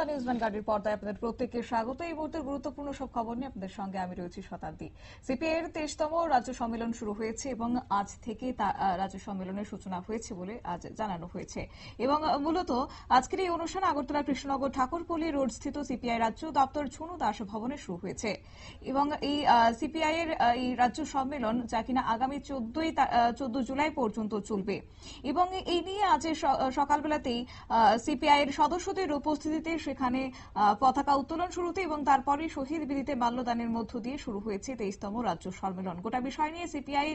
সন্ধ্যা news ভ্যানগার্ডের পর্দায় আপনাদের প্রত্যেককে স্বাগত। এই মুহূর্তের গুরুত্বপূর্ণ সব খবর নিয়ে আপনাদের সঙ্গে আমি রয়েছি শতাব্দী। সিপিআই এর তেইশতম রাজ্য সম্মেলন শুরু হয়েছে এবং আজ থেকে রাজ্য সম্মেলনের সূচনা হয়েছে বলে আজ জানানো হয়েছে। এবং মূলত আজকের এই অনুষ্ঠান আগরতলা কৃষ্ণনগর ঠাকুরপল্লী রোড স্থিত সিপিআই রাজ্য দপ্তর ছুনু দাস ভবনে শুরু হয়েছে। এবং এই সিপিআই এর এই রাজ্য সম্মেলন যা কিনা আগামী চোদ্দই চোদ্দ জুলাই পর্যন্ত চলবে। এবং এই নিয়ে আজ সকালবেলাতেই সিপিআই এর সদস্যদের উপস্থিতিতে সেখানে পতাকা উত্তোলন শুরুতে এবং তারপরে শহীদ বিদিতে মাল্যদানের মধ্য দিয়ে শুরু হয়েছে তেইশতম রাজ্য সম্মেলন গোটা বিষয় নিয়ে সিপিআই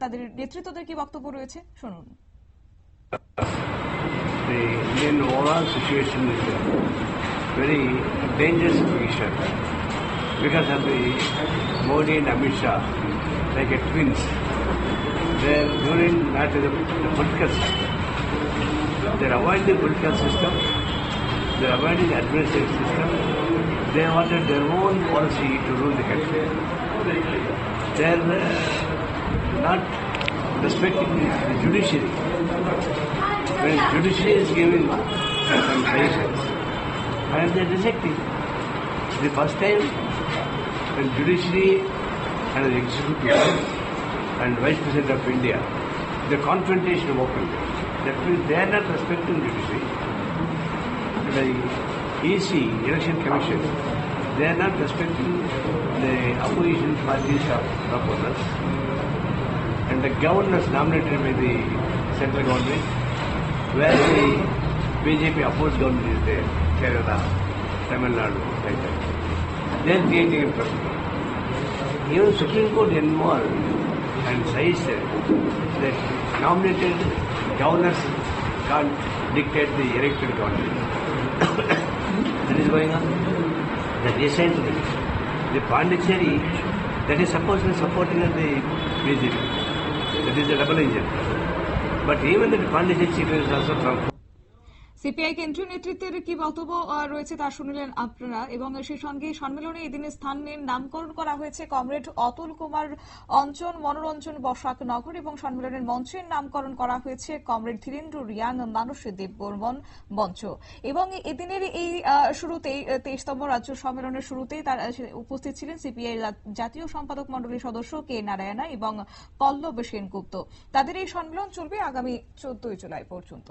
তাদের নেতৃত্বদের কি বক্তব্য রয়েছে শুনুন the Indian overall situation is a very dangerous situation because of the Modi and Amit Shah, like a twins. They're doing not the, the political system. They're avoiding the political system. The administrative system. They wanted their own policy to rule the country. They're uh, not respecting the judiciary when judiciary is giving some suggestions and they reject it. The first time when judiciary and the executive and vice president of India, the confrontation opened. That means they are not respecting judiciary. The EC, Election Commission, they are not respecting the opposition parties of proposals and the governors nominated by the central government where the BJP opposed government is there, Kerala, Tamil Nadu, like that. They are creating a problem. Even Supreme Court involved and suggested that nominated governors can't dictate the elected government. Going on. That recently, the Pondicherry, that is supposed to be supporting the BJP. That is a double engine. But even the Pondicherry chief is also from CPI কেন্দ্রীয় নেতৃত্বের কি বক্তব্য রয়েছে তা শুনলেন আপনারা। এবং সেই সঙ্গে সম্মেলনে এদিনে স্থানের নামকরণ করা হয়েছে কমরেড অতুল কুমার অঞ্চল মনোরঞ্জন বসাক নগর এবং সম্মেলনের মঞ্চের নামকরণ করা হয়েছে কমরেড ধীরেন্দ্র রিয়াং মানুষ দেব বর্মন মঞ্চ। এবং এদিনের এই শুরুতেই তেইশতম রাজ্য সম্মেলনের শুরুতেই তার উপস্থিত ছিলেন সিপিআই জাতীয় সম্পাদক মন্ডলীর সদস্য কে নারায়ণা এবং পল্লব সেনগুপ্ত। তাদের এই সম্মেলন চলবে আগামী চোদ্দই জুলাই পর্যন্ত।